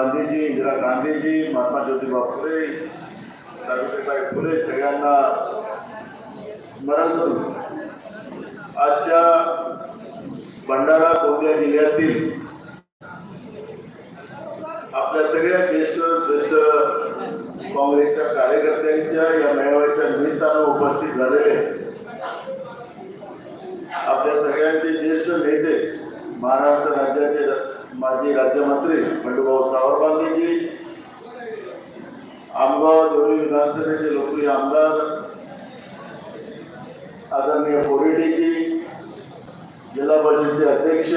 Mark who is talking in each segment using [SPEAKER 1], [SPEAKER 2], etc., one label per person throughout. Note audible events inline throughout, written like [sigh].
[SPEAKER 1] गांधीजी इंदिरा गांधीजी महात्मा ज्योतिबा फुले सावित्रीबाई फुले सगळ्यांना स्मरण करून आजच्या भंडारा गोंदिया जिल्ह्यातील आपल्या सगळ्या ज्येष्ठ श्रेष्ठ काँग्रेसच्या कार्यकर्त्यांच्या या मेळाव्याच्या निमित्तानं उपस्थित झालेले आपल्या सगळ्यांचे ज्येष्ठ नेते महाराष्ट्र राज्याचे माजी राज्यमंत्री बंडूभाऊ सावरबांगेजी आमगाव देवळी विधानसभेचे लोकप्रिय आमदार. आदरणीय कोरेडेजी. जिल्हा परिषदेचे अध्यक्ष.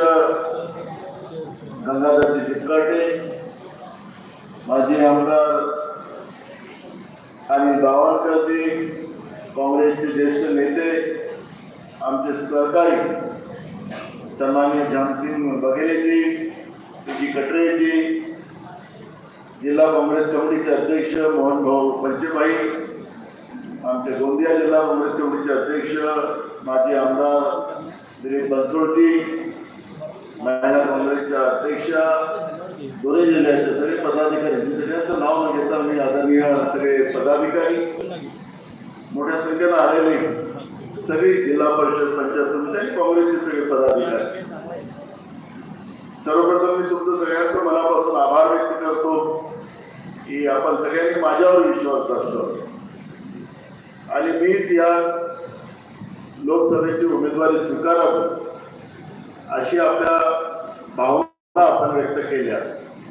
[SPEAKER 1] गंगाधरजी चितकाटे माजी आमदार. आणि गावणकरजी काँग्रेसचे ज्येष्ठ नेते. आमचे सहकारी. सन्मान्य जामसिंग बघेलेजी. पी कटरेजी जिल्हा काँग्रेस कमिटीचे अध्यक्ष मोहन भाऊ पंचेबाई आमचे गोंदिया जिल्हा काँग्रेस कमिटीचे अध्यक्ष माजी आमदार दिलीप बनसोडजी महिला काँग्रेसच्या अध्यक्षा, दोन्ही जिल्ह्याचे सगळे पदाधिकारी, मी सगळ्यांचं नाव न घेता मी आदरणीय सगळे पदाधिकारी, मोठ्या संख्येनं आलेले सगळे जिल्हा परिषद, पंचायत समिती आणि काँग्रेसचे सगळे पदाधिकारी. सर्वप्रथम मी तुमचं सगळ्यांचं मनापासून आभार व्यक्त करतो की आपण सगळ्यांनी माझ्यावर विश्वास दर्शवला. आणि मीच या लोकसभेची उमेदवारी स्वीकारावी अशी आपल्या भावना आपण व्यक्त केल्या.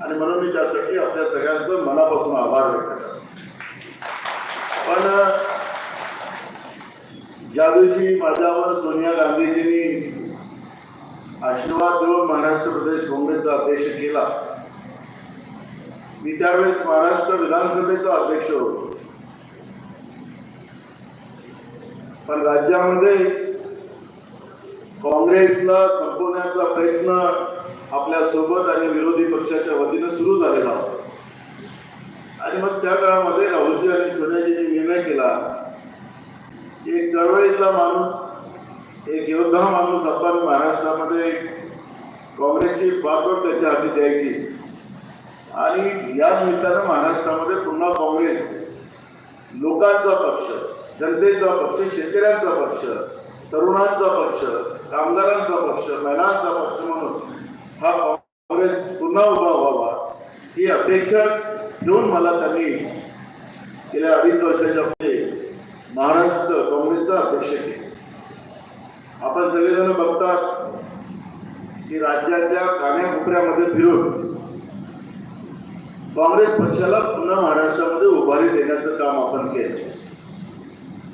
[SPEAKER 1] आणि म्हणून मी त्यासाठी आपल्या सगळ्यांचं मनापासून आभार व्यक्त करतो. पण ज्या दिवशी माझ्यावर सोनिया गांधीजींनी आशीर्वाद देऊन महाराष्ट्र प्रदेश काँग्रेसचा अध्यक्ष केला. मी त्यावेळेस महाराष्ट्र विधानसभेचा अध्यक्ष होतो. पण राज्यामध्ये काँग्रेसला संपवण्याचा प्रयत्न आपल्यासोबत आणि विरोधी पक्षाच्या वतीनं सुरू झालेला होता. आणि मग त्या काळामध्ये राहुलजी आणि सोनियाजींनी निर्णय केला की एक चळवळीतला माणूस एक योद्धा माणूस आपण महाराष्ट्रामध्ये काँग्रेसची बाजू त्याच्या हाती द्यायची. आणि या निमित्तानं महाराष्ट्रामध्ये पुन्हा काँग्रेस लोकांचा पक्ष जनतेचा पक्ष शेतकऱ्यांचा पक्ष तरुणांचा पक्ष कामगारांचा पक्ष महिलांचा पक्ष म्हणून हा काँग्रेस पुन्हा उभा व्हावा ही अपेक्षा घेऊन मला त्यांनी गेल्या अडीच वर्षाच्या पुढे महाराष्ट्र काँग्रेसचा अध्यक्ष केला. आपण सगळेजण बघतात की राज्याच्या कान्याकोपऱ्यामध्ये फिरून काँग्रेस पक्षाला पुन्हा महाराष्ट्रामध्ये उभारी देण्याचं काम आपण केलं.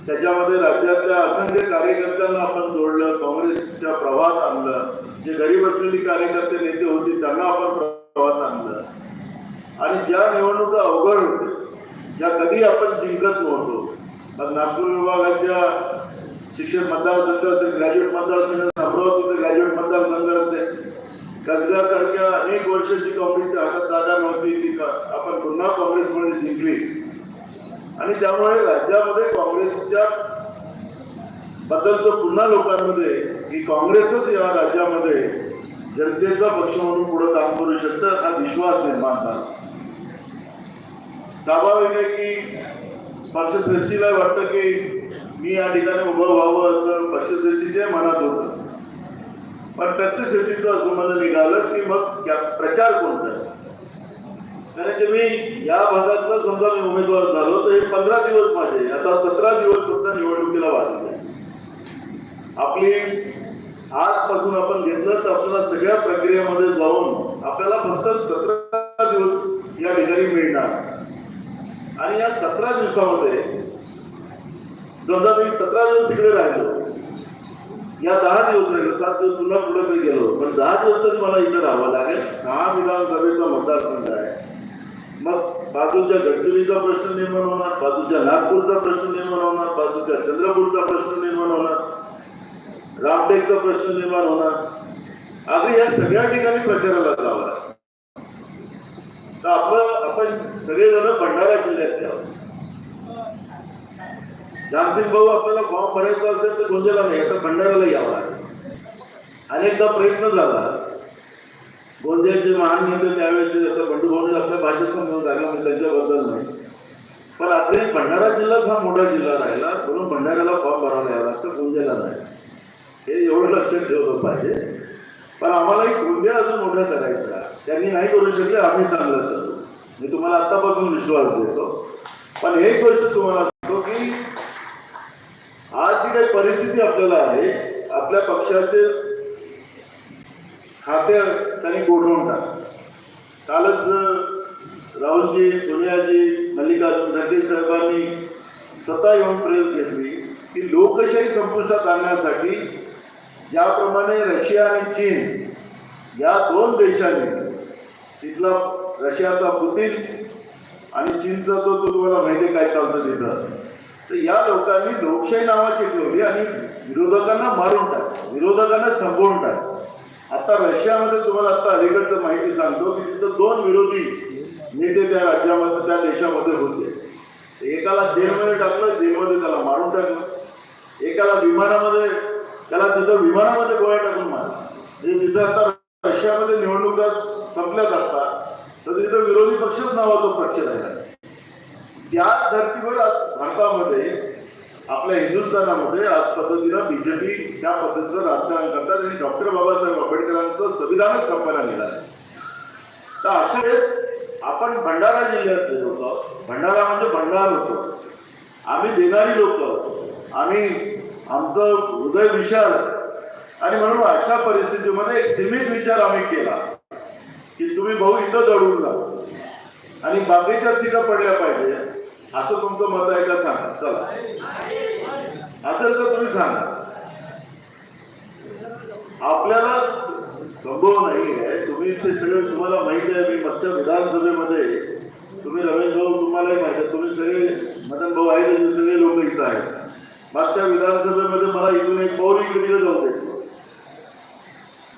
[SPEAKER 1] त्याच्यामध्ये राज्यातल्या असंख्य कार्यकर्त्यांना आपण जोडलं काँग्रेसच्या प्रवाहात आणलं जे गरीब बसलेली कार्यकर्ते नेते होते त्यांना आपण प्रवाहात आणलं. आणि ज्या निवडणुका अवघड होत्या ज्या कधी आपण जिंकत नव्हतो नागपूर विभागाच्या शिक्षण मतदारसंघ असेल ग्रॅज्युएट मतदारसंघ असेल अमरावतीचं ग्रॅज्युएट मतदारसंघ असेल. कचऱ्यासारख्या अनेक वर्षाची काँग्रेसच्या हातात जागा नव्हती ती आपण पुन्हा काँग्रेसमध्ये जिंकली. आणि त्यामुळे राज्यामध्ये काँग्रेसच्या बद्दलचं पुन्हा लोकांमध्ये की काँग्रेसच या राज्यामध्ये जनतेचा पक्ष म्हणून पुढे काम करू शकतं हा विश्वास निर्माण झाला. स्वाभाविक आहे की पक्ष सृष्टीला वाटतं की मी या ठिकाणी उभं व्हावं असं पक्षश्रेष्ठीच्या मनात होतं. पण पक्षश्रेष्ठीचं असं मला निघालं की मग प्रचार कोणता? कारण की मी या भागातला समजा मी उमेदवार झालो तर हे पंधरा दिवस माझे आता सतरा दिवस फक्त निवडणुकीला वाचले आपली आजपासून आपण घेतलं तर आपल्याला सगळ्या प्रक्रियेमध्ये जाऊन आपल्याला फक्त सतरा दिवस या ठिकाणी मिळणार. आणि या सतरा दिवसामध्ये समजा मी सतरा दिवस इकडे राहिलो. या दहा दिवस राहिलो सात दिवस पुन्हा पुढे मी गेलो. पण दहा दिवसात मला इथं राहावं लागेल. सहा विधानसभेचा मतदारसंघ आहे. मग बाजूच्या गडचिरीचा प्रश्न निर्माण होणार बाजूच्या नागपूरचा प्रश्न निर्माण होणार बाजूच्या चंद्रपूरचा प्रश्न निर्माण होणार रामटेकचा प्रश्न निर्माण होणार. अगदी या सगळ्या ठिकाणी प्रचाराला जावं लागेल. तर आपलं आपण सगळेजण भंडारा जिल्ह्यात आहोत. जागतिक भाऊ आपल्याला फॉर्म भरायचा असेल तर गोंदियाला नाही आता भंडाऱ्याला यावं लागेल. अनेकदा प्रयत्न झाला. गोंदियाचे महान नेते त्यावेळेचे जसं बंडूभाऊने आपल्या भाषेत समजून लागला मी त्यांच्याबद्दल नाही. पण आपले भंडारा जिल्हाच हा मोठा जिल्हा राहिला म्हणून भंडाऱ्याला फॉर्म भरायला यावं लागतं गोंदियाला नाही. हे एवढं लक्षात ठेवलं पाहिजे. पण आम्हाला एक गोंदिया अजून मोठा करायचा त्यांनी नाही करू शकले आम्ही चांगलं करतो मी तुम्हाला आत्तापासून विश्वास देतो. पण एक गोष्ट तुम्हाला सांगतो की आज जी काही परिस्थिती आपल्याला आहे आपल्या पक्षाचे खाते त्यांनी गोठवून टाक कालच राहुलजी सोनियाजी मल्लिकार्जुन खडगे साहेबांनी स्वतः येऊन प्रेस घेतली की लोकशाही संपुष्टात आणण्यासाठी ज्याप्रमाणे रशिया आणि चीन या दोन देशांनी तिथला रशियाचा पुतीन आणि चीनचा तो तुम्हाला माहिती काय चालतं तिथं. तर या लोकांनी लोकशाही नावाची ठेवली आणि विरोधकांना मारून टाक विरोधकांना संपवून टाकलं. आता रशियामध्ये तुम्हाला आता अलीकडचं माहिती सांगतो की तिथं दोन विरोधी नेते त्या राज्यामध्ये त्या देशामध्ये होते. एकाला जेलमध्ये टाकलं जेलमध्ये त्याला मारून टाकलं. एकाला विमानामध्ये त्याला तिथं विमानामध्ये गोळ्या टाकून मारलं. म्हणजे तिथं आता रशियामध्ये निवडणुका संपल्या जातात तर तिथं विरोधी पक्षच नावाचा पक्ष झाला त्या धर्तीवर आज भारतामध्ये आपल्या हिंदुस्थानामध्ये आज पद्धतीनं बीजेपी त्या पद्धतीचं राजकारण करतात आणि डॉक्टर बाबासाहेब आंबेडकरांचं संविधानच संपायला निघालं तर अशा वेळेस आपण भंडारा जिल्ह्यात होतो भंडारा म्हणजे भंडार होतो. आम्ही देणारी लोक आम्ही आमचं हृदय विशाल आणि म्हणून अशा परिस्थितीमध्ये एक सीमित विचार आम्ही केला की तुम्ही भाऊ इथं दडून जा आणि बाकीच्या सीटा पडल्या पाहिजे असं तुमचं मत आहे का सांगा? चला. असेल तर तुम्ही सांगा. आपल्याला संभव नाही आहे. तुम्ही ते सगळं तुम्हाला माहिती आहे. मी मागच्या विधानसभेमध्ये तुम्ही रमेश भाऊ तुम्हालाही माहिती आहे. तुम्ही सगळे मदन भाऊ आहेत आणि सगळे लोक इथं आहेत. मागच्या विधानसभेमध्ये मला इथून एक पौर इकडे जाऊ देतो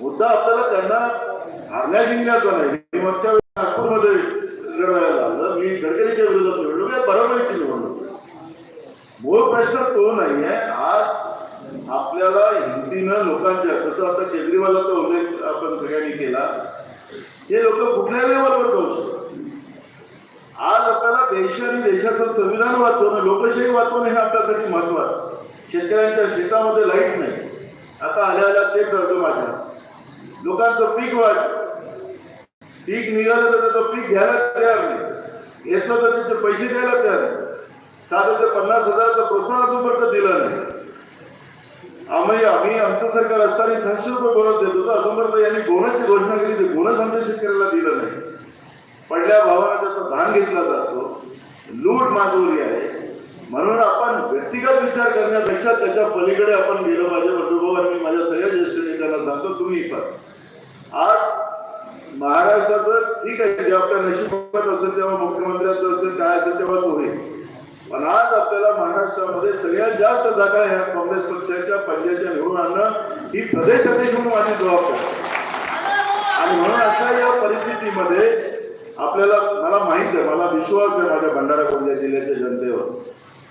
[SPEAKER 1] मुद्दा आपल्याला त्यांना हारण्या जिंकण्याचा नाही. मागच्या नागपूरमध्ये लढवायला लागलं मी गडकरीच्या विरोधात लढलो मी बरोबरची निवडणूक मूळ प्रश्न तो नाही आहे आज आपल्याला हिंदीनं लोकांच्या तसं आता केजरीवालाचा उल्लेख आपण सगळ्यांनी केला हे लोक कुठल्या लेवलवर जाऊ शकतात आज आपल्याला देश आणि देशाचं संविधान वाचवणं लोकशाही वाचवणं हे आपल्यासाठी महत्वाचं. शेतकऱ्यांच्या शेतामध्ये लाइट नाही. आता आल्या आल्या तेच अर्ज माझ्या लोकांचं पीक वाढ पीक निघालं तर त्याचं पीक घ्यायला तयार नाही. घेतलं तर त्याचे पैसे द्यायला तयार नाही. साधं ते पन्नास हजाराचं प्रोत्साहन अजूनपर्यंत दिलं नाही. आम्ही आम्ही आमचं सरकार असताना सहाशे रुपये बोनस देत होतो. अजूनपर्यंत यांनी बोनसची घोषणा केली ते बोनस आमच्या शेतकऱ्याला दिलं नाही. पडल्या भावानं त्याचा धान घेतला जातो. लूट माजवली आहे. म्हणून आपण व्यक्तिगत विचार करण्यापेक्षा त्याच्या पलीकडे आपण गेलो माझ्या अनुभव आणि माझ्या सगळ्या ज्येष्ठ नेत्यांना सांगतो तुम्ही पण. आज महाराष्ट्राचं ठीक आहे जेव्हा आपल्या नशिबात असेल तेव्हा मुख्यमंत्र्याचं असेल काय असेल तेव्हाच होईल. पण आज आपल्याला महाराष्ट्रामध्ये सगळ्यात जास्त जागा ह्या काँग्रेस पक्षाच्या पंजाच्या निवडून आणणं ही प्रदेश अध्यक्ष म्हणून माझी जबाबदारी आणि म्हणून अशा या परिस्थितीमध्ये आपल्याला मला माहीत आहे मला विश्वास आहे माझ्या भंडारा गोंदिया जिल्ह्याच्या जनतेवर.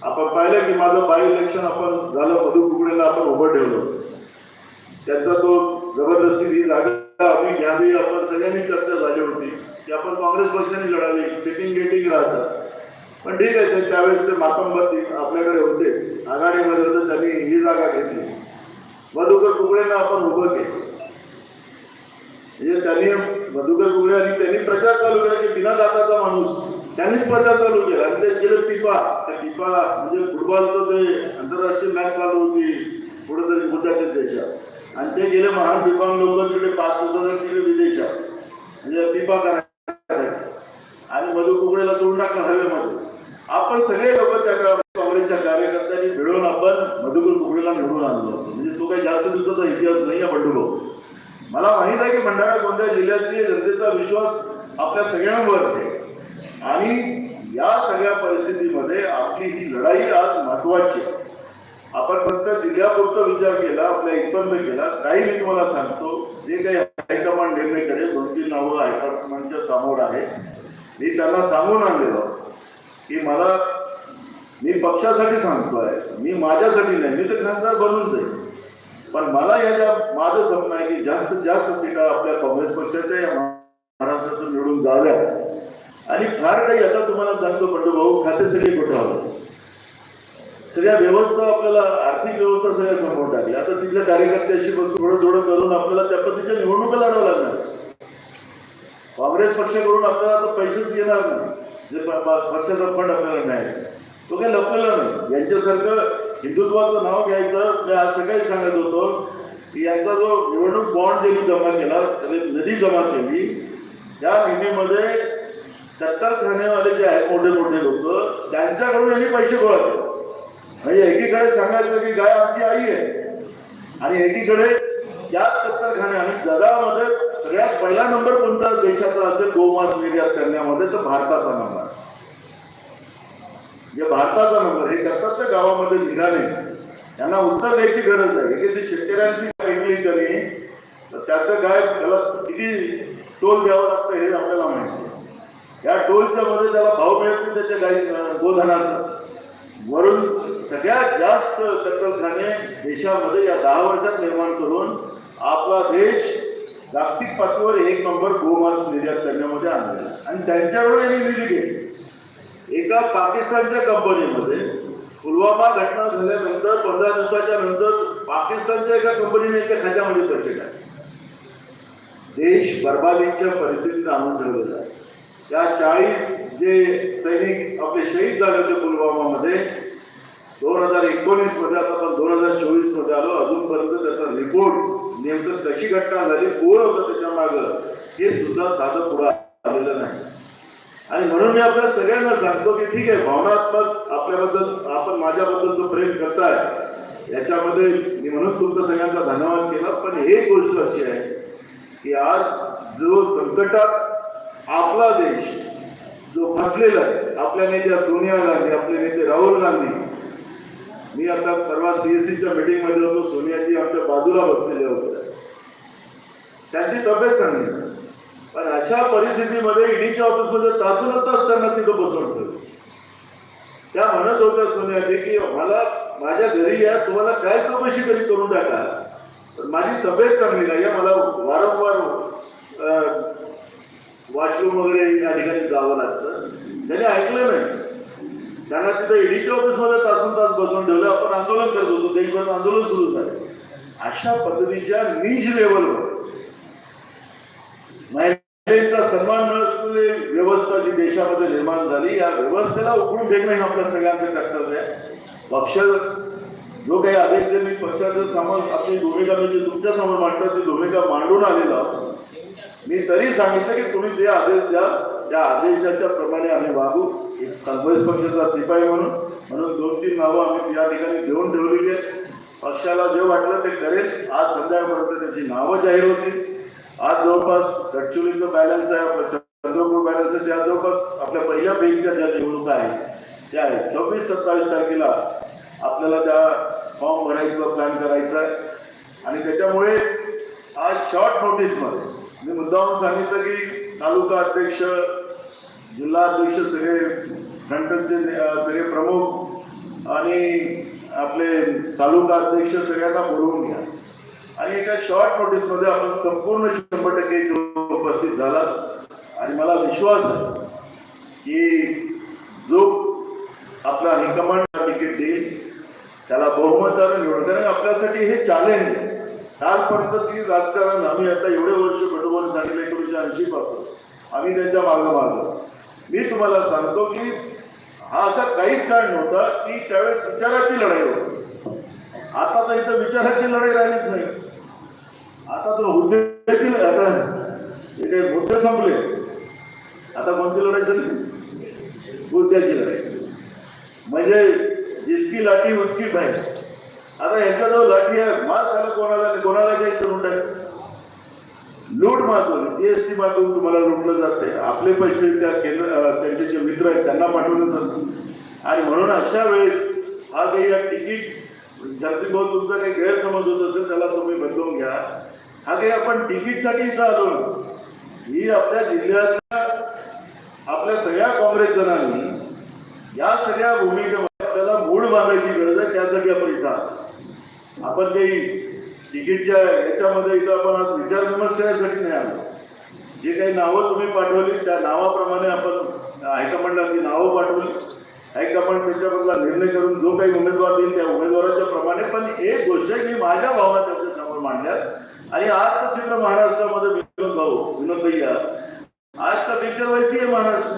[SPEAKER 1] आपण पाहिलं की माझं बाय इलेक्शन आपण झालं मधु कुकडेला आपण उभं ठेवलं. त्यांचा तो जबरदस्ती ही जागा आम्ही घ्यावी आपण सगळ्यांनी चर्चा झाली होती. की आपण काँग्रेस पक्षाने लढावी सिटिंग गेटिंग राहतात. पण ठीक आहे ते त्यावेळेस ते मातंबती आपल्याकडे होते. आघाडीमध्ये होते त्यांनी ही जागा घेतली. मधुकर कुकडेंना आपण उभं केलं. म्हणजे त्यांनी मधुकर कुकडे आणि त्यांनी प्रचार चालू केला की बिना दाताचा माणूस. त्यांनीच प्रचार चालू केला. आणि ते गेले पिपा त्या पिपा म्हणजे फुटबॉलचं ते आंतरराष्ट्रीय मॅच चालू होती. कुठेतरी गुजरात देशात आणि ते गेले महान दिव्यांग लोक तिकडे पाच दिवसासाठी तिकडे विदेशात. म्हणजे पिपा करायचा आणि मधु कुकडेला सोडून टाकलं हवेमध्ये आपण सगळे लोक त्या काँग्रेसच्या कार्यकर्त्यांनी मिळून आपण मधुकर कुकडेला निवडून आणलो म्हणजे तो काही जास्त दिवसाचा इतिहास नाही आहे बंडूभाऊ मला माहीत आहे की भंडारा गोंदिया जिल्ह्यातली जनतेचा विश्वास आपल्या सगळ्यांवर आहे. आणि या सगळ्या परिस्थितीमध्ये आपली ही लढाई आज महत्वाची आहे. आपण फक्त जिल्ह्यापुरता विचार केला आपल्या उत्पन्न केला. काही मी तुम्हाला सांगतो जे काही हायकमांड निर्णयकडे दोन तीन नावं हायकमांडच्या समोर आहे मी त्यांना सांगून आणलेलो. की मला मी पक्षासाठी सांगतोय. मी माझ्यासाठी नाही. मी तर खासदार बनून जाईल पण मला याच्या माझं स्वप्न आहे की जास्तीत जास्त सीटा आपल्या काँग्रेस पक्षाच्या या महाराष्ट्रातून निवडून जाव्या आणि फार काही आता तुम्हाला सांगतो पंडू भाऊ. खाते सगळे कुठं आलं सगळ्या व्यवस्था आपल्याला आर्थिक व्यवस्था सगळ्या समोर टाकली. आता तिथल्या कार्यकर्त्याशी बसून थोडं थोडं करून आपल्याला त्या पद्धतीच्या निवडणुका लढावं लागणार. काँग्रेस पक्षाकडून आपल्याला आता पैसेच येणार नाही. जे प- पक्षाचा फंड आपल्याला नाही तो काही लपलेला नाही. यांच्यासारखं हिंदुत्वाचं नाव घ्यायचं. मी आज सकाळी सांगत होतो की यांचा जो निवडणूक बॉन्ड ज्यांनी जमा केला नदी जमा केली. त्या निधीमध्ये कत्तलखानेवाले जे आहेत मोठे मोठे लोक त्यांच्याकडून यांनी पैसे गोळा केले. म्हणजे एकीकडे सांगायचं की गाय आमची आई आहे. आणि एकीकडे याच सत्तरखाने आणि जगामध्ये सगळ्यात पहिला नंबर कोणता देशाचा असेल गोमांस निर्यात करण्यामध्ये तर भारताचा नंबर. जे भारताचा नंबर हे करतात त्या गावामध्ये निघाले. त्यांना उत्तर द्यायची गरज आहे. की ते शेतकऱ्यांची ऐकली तरी तर त्याचं काय त्याला किती टोल द्यावं लागतं हे आपल्याला माहिती या टोलच्या मध्ये त्याला भाव मिळत नाही त्याच्या गाई गोधनाचा. वरून सगळ्यात जास्त तंत्रज्ञाने देशामध्ये या दहा वर्षात निर्माण करून आपला देश जागतिक पातळीवर एक नंबर गोमांस निर्यात करण्यामध्ये आणलेला आहे. आणि त्यांच्याकडून यांनी निधी घेतली एका पाकिस्तानच्या कंपनीमध्ये पुलवामा घटना झाल्यानंतर पंधरा दिवसाच्या नंतर पाकिस्तानच्या एका कंपनीने एका खात्यामध्ये पैसे टाकले. देश बर्बादीच्या परिस्थितीत आणून ठेवलेला आहे त्या चाळीस जे सैनिक आपले शहीद झाले होते पुलवामामध्ये दोन हजार एकोणीसमध्ये आता आपण दोन हजार चोवीसमध्ये आलो. अजूनपर्यंत त्याचा रिपोर्ट नेमकं कशी घटना झाली कोण होतं त्याच्या मागं हे सुद्धा साधं पुढे आलेलं नाही. आणि म्हणून मी आपल्या सगळ्यांना सांगतो की ठीक आहे भावनात्मक आपल्याबद्दल आपण माझ्याबद्दलचं प्रेम करताय याच्यामध्ये मी म्हणून तुमचा सगळ्यांचा धन्यवाद केला. पण एक गोष्ट अशी आहे की आज जो संकटात आपला देश जो फसलेला आहे आपल्या नेत्या सोनिया गांधी आपले नेते राहुल गांधी मी आता परवा सीएससीच्या मीटिंगमध्ये होतो. सोनियाजी आमच्या बाजूला बसलेल्या होत्या त्यांची तब्येत चांगली पण अशा परिस्थितीमध्ये ईडीच्या ऑफिसमध्ये तासूनच तास त्यांना तिथं बसवून ठेवलं त्या म्हणत होत्या सोनियाजी की मला माझ्या घरी या. तुम्हाला काय चौकशी तरी करून टाका? पण माझी तब्येत चांगली नाही. या मला वारंवार वॉशरूम वगैरे या ठिकाणी जावं लागतं. त्याने ऐकलं नाही. त्यांना तिथं ईडीच्या ऑफिसमध्ये तासून तास बसवून ठेवलं आपण आंदोलन करत होतो देशभर आंदोलन सुरू झालं. अशा पद्धतीच्या नीज लेवलवर महिलेचा सन्मान मिळवण्याची व्यवस्था जी देशामध्ये निर्माण झाली या व्यवस्थेला उकळून फेकणं हे आपल्या सगळ्यांचं कर्तव्य आहे. पक्ष जो काही आदेश जे मी पक्षाचं समोर आपली भूमिका म्हणजे तुमच्यासमोर मांडतो ती भूमिका मांडून आलेला मी तरी सांगितलं की तुम्ही जे आदेश द्या त्या आदेशाच्या प्रमाणे आम्ही वागू. एक काँग्रेस पक्षाचा शिपाई म्हणून म्हणून दोन तीन नावं आम्ही या ठिकाणी देऊन ठेवलेली आहेत. पक्षाला जे वाटलं ते करेल. आज संध्याकाळपर्यंत त्याची नावं जाहीर होतील. आज जवळपास गडचिरोलीचं बॅलन्स आहे चंद्रपूर बॅलन्स आहे. त्या जवळपास आपल्या पहिल्या पेजच्या ज्या निवडणुका आहेत त्या आहेत. सव्वीस सत्तावीस तारखेला आपल्याला त्या फॉर्म भरायचा प्लॅन करायचा आहे. आणि त्याच्यामुळे आज शॉर्ट नोटीसमध्ये मी मुद्दाहून सांगितलं की तालुका अध्यक्ष जिल्हा अध्यक्ष सगळे फ्रंटचे सगळे प्रमुख आणि आपले तालुका अध्यक्ष सगळ्यांना बोलवून घ्या. आणि एका शॉर्ट नोटीसमध्ये आपण संपूर्ण शंभर टक्के उपस्थित झाला आणि मला विश्वास आहे की जो आपला हायकमांड तिकीट देईल त्याला बहुमताने निवडून कारण आपल्यासाठी हे चॅलेंज आहे. कालपर्यंतची राजकारण आम्ही आता एवढे वर्ष बरोबर झालेले एकोणीशे ऐंशी पासून आम्ही त्यांच्या मागं मागलो मी तुम्हाला सांगतो की हा असा काहीच सण नव्हता की त्यावेळेस विचाराची लढाई होती. आता तर इथं विचाराची लढाई राहिलीच नाही. आता तर हुद्द्याची आता हे काही मुद्दे संपले. आता कोणती लढाई झाली? हुद्द्याची लढाई. म्हणजे जिसकी लाठी उसकी भैंस. आता यांच्याजवळ लाठी आहे. मार झालं कोणाला कोणाला काही करून टाकलं लूट मागून जीएसटी मागून तुम्हाला लुटलं जाते आपले पैसे त्या केंद्र त्यांचे जे मित्र आहेत त्यांना पाठवलं जातं. आणि म्हणून अशा वेळेस हा काही या तिकीट जास्तीत भाऊ तुमचा काही गैरसमज होत असेल त्याला तुम्ही बदलून घ्या. हा काही आपण तिकीटसाठी इथं आलो ही आपल्या जिल्ह्यातल्या आपल्या सगळ्या काँग्रेस जणांनी या सगळ्या भूमिकेमध्ये आपल्याला मूळ बांधायची गरज आहे त्यासाठी आपण इथं आपण काही तिकीटच्या याच्यामध्ये इथं आपण आज विचार विमर्श यासाठी नाही आलो. जे काही नावं तुम्ही पाठवली त्या नावाप्रमाणे आपण हायकमांडाची नावं पाठवली. हायकमांड त्याच्याबद्दल निर्णय करून जो काही उमेदवार देईल त्या उमेदवाराच्या प्रमाणे. पण एक गोष्ट आहे की माझ्या भावना त्यांच्यासमोर मांडल्या आणि आज तर चित्र महाराष्ट्रामध्ये विनोद भाऊ विनोद भैया. आज का पिक्चर वैसी है महाराष्ट्र.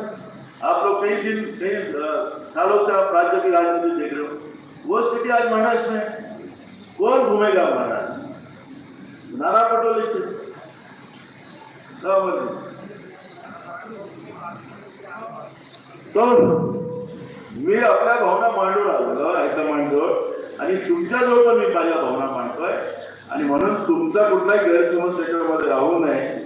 [SPEAKER 1] आप लोग कई दिन कई सालों से आप राज्य की राजनीति देख रहे हो. वो स्थिति आज महाराष्ट्र में है। कौन घूमेगा महाराज. नारा पटोले तो. मी आपल्या भावना मांडून आलो हायकमांडजवळ आणि तुमच्याजवळ पण मी माझ्या भावना मांडतोय. आणि म्हणून तुमचा कुठलाही गैरसमज त्याच्यामध्ये राहू नये.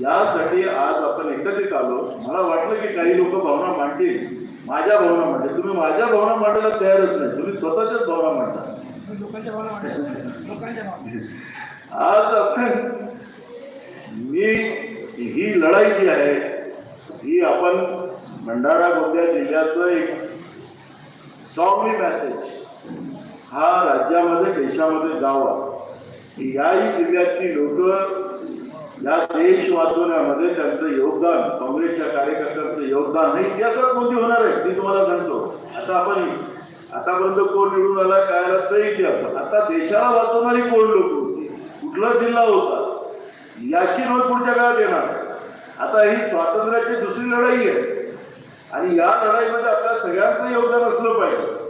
[SPEAKER 1] यासाठी आज आपण एकत्रित आलो. मला वाटलं की काही लोक भावना मांडतील. माझ्या भावना मांडतील. तुम्ही माझ्या भावना मांडायला तयारच नाही. तुम्ही स्वतःच्याच भावना मांडता. आज आपण मी ही लढाई जी आहे ही आपण भंडारा गोंदिया जिल्ह्याचं एक स्ट्रॉंगली मॅसेज हा राज्यामध्ये देशामध्ये जावा. की याही जिल्ह्यातली लोक या देश वाचवण्यामध्ये त्यांचं योगदान काँग्रेसच्या कार्यकर्त्यांचं योगदान हे इतिहासात कोणती होणार आहे? मी तुम्हाला सांगतो. आता आपण आतापर्यंत कोण निवडून आला काय आला तर इतिहास. आता देशाला वाचवणारी कोण लोक होती? कुठला जिल्हा होता? याची नोंद पुढच्या काळात येणार. आता ही स्वातंत्र्याची दुसरी लढाई आहे. आणि या लढाईमध्ये आपल्या सगळ्यांचं योगदान असलं पाहिजे.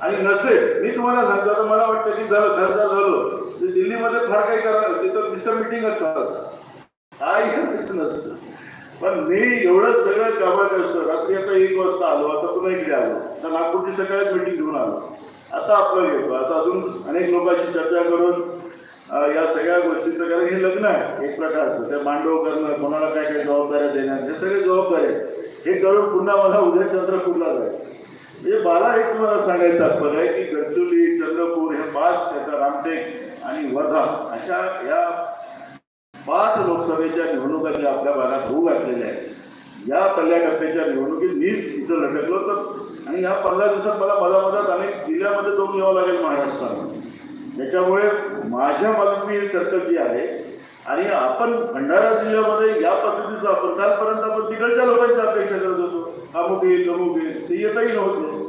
[SPEAKER 1] आणि नसेल मी तुम्हाला सांगतो आता मला वाटतं की झालं खासदार झालो. तर दिल्लीमध्ये फार काही करा तिथं नुसतं मिटिंगच चालतात काही नसतं. पण मी एवढं सगळं कामात असतो रात्री आता एक वाजता आलो आता पुन्हा इकडे आलो. आता नागपूरची सकाळीच मिटिंग घेऊन आलो. आता आपलं घेतो आता अजून अनेक लोकांशी चर्चा करून या सगळ्या गोष्टीचं कारण हे लग्न आहे एक प्रकारचं. ते मांडव करणं कोणाला काय काय जबाबदाऱ्या देणार हे सगळे जबाबदारी आहेत. हे करून पुन्हा मला उद्या चंद्रपूरला जायचं म्हणजे मला एक तुम्हाला सांगायचं तात्पर्य आहे की गडचुली चंद्रपूर हे पाच त्याचा रामटेक आणि वर्धा अशा या पाच लोकसभेच्या निवडणुकांनी आपल्या भागात होऊ घातलेल्या आहेत. या पहिल्या टप्प्याच्या निवडणुकीत मीच इथं लटकलो तर आणि या पंधरा दिवसात मला मधामधात अनेक जिल्ह्यामध्ये जाऊन यावं लागेल महाराष्ट्राला. त्याच्यामुळे माझ्या बाजूने ही सर्कल जी आहे आणि आपण भंडारा जिल्ह्यामध्ये या पद्धतीचं आपण कालपर्यंत आपण तिकडच्या लोकांची अपेक्षा करत होतो. अमुक येईल अमुक येईल ते येतही नव्हते.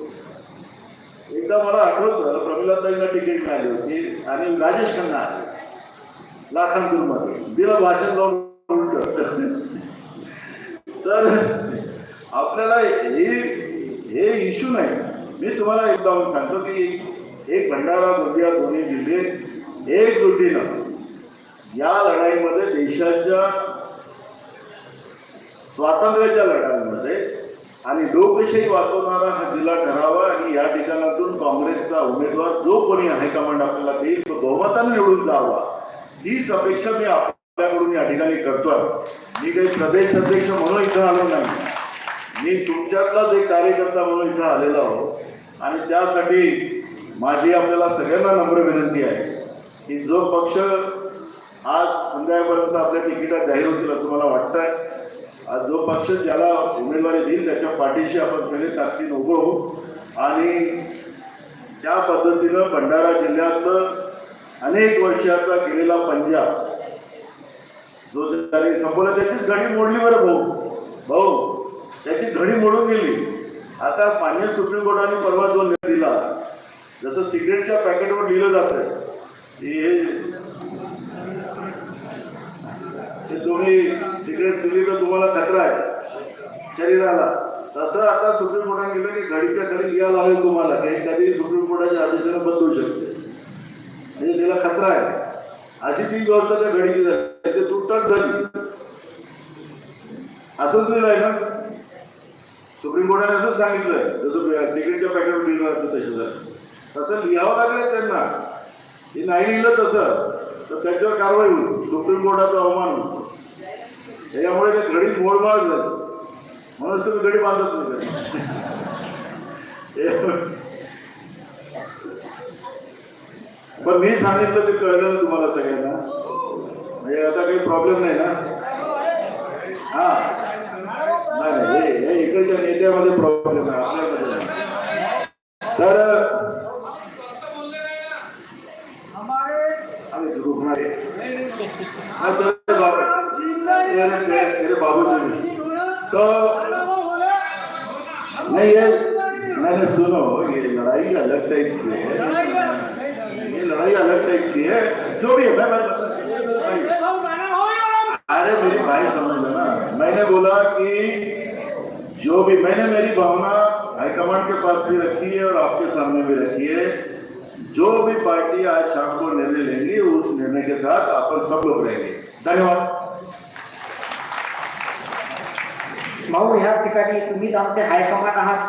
[SPEAKER 1] एकदा मला आठवतं प्रमिलाताईंना तिकीट मिळाली होती आणि राजेश खन्ना आले. लाखांपूरमध्ये दिलं भाषण लावून उलट. तर आपल्याला हे हे इश्यू नाही. मी तुम्हाला एकदा सांगतो की एक भंडारा गोंदिया दोन्ही जिल्हे एकजुटीनं या लढाईमध्ये देशाच्या स्वातंत्र्याच्या लढाईमध्ये आणि लोकशाही वाचवणारा हा जिल्हा ठरावा आणि या ठिकाणातून काँग्रेसचा उमेदवार जो कोणी हायकमांड आपल्याला देईल तो बहुमताने निवडून जावा. हीच अपेक्षा मी आपल्याकडून या ठिकाणी करतोय. मी काही प्रदेश अध्यक्ष म्हणून इथं आलो नाही. मी तुमच्यातलाच एक कार्यकर्ता म्हणून इथं आलेलो आहो आणि त्यासाठी माझी आपल्याला सगळ्यांना नम्र विनंती आहे की जो पक्ष आज संध्याकाळपर्यंत आपल्या तिकिटा जाहीर होतील असं मला वाटतंय. आज जो पक्ष ज्याला उमेदवारी देईल त्याच्या पाठीशी आपण सगळे ताकदीन उभं होऊ आणि त्या पद्धतीनं भंडारा जिल्ह्यातलं अनेक वर्षाचा गेलेला पंजाब जो त्याने संपवला त्याचीच घडी मोडली बरं भाऊ. भाऊ त्याची घडी मोडून गेली. आता मान्य सुप्रीम कोर्टाने परवा जो निर्णय दिला जसं सिगरेटच्या पॅकेटवर लिहिलं जातं की हे तुम्ही सिगरेट पिली तर तुम्हाला खतरा आहे शरीराला. तसं आता सुप्रीम कोर्टाने दिलं की घडीच्या घडी घ्यायला लागेल तुम्हाला काही कधी सुप्रीम कोर्टाच्या आदेशाला बंद होऊ शकते. म्हणजे तिला खतरा आहे. अशी ती व्यवस्था त्या घडीची झाली. ते तुटत झाली. असंच लिहिलं आहे ना? सुप्रीम कोर्टाने असंच सांगितलंय जसं सिगरेटच्या पॅकेटवर लिहिलं असतं तसं झालं. तसं लिहावं लागलं त्यांना. हे नाही लिहिलं तसं. तर त्याच्यावर कारवाई होईल. सुप्रीम कोर्टाचा अवमान होतो त्याच्यामुळे त्या घडीत मोडमाळ झाली. म्हणून तुम्ही घडी बांधत नाही [laughs] पण मी सांगितलं ते कळलं ना तुम्हाला सगळ्यांना. म्हणजे आता काही प्रॉब्लेम नाही ना? हा. नाही हे इकडच्या नेत्यामध्ये प्रॉब्लेम आहे आपल्यामध्ये. तर
[SPEAKER 2] हमारे
[SPEAKER 1] आम्ही बाबू. तो नहीं ये मैंने सुनो ये लड़ाई अलग लगता है ये लड़ाई अलग टाइप की है। जो भी है मैं मैं अरे मेरी भाई समझ लो ना। मैंने बोला कि जो भी मैंने मेरी भावना हाईकमांड के पास भी रखी है और आपके सामने भी रखी है। जो भी पार्टी आज शाम को निर्णय लेंगी उस निर्णय के साथ आप सब लोग रहेंगे। धन्यवाद।
[SPEAKER 2] भाऊ ह्या ठिकाणी तुम्हीच आमचे हायकमांड आहात.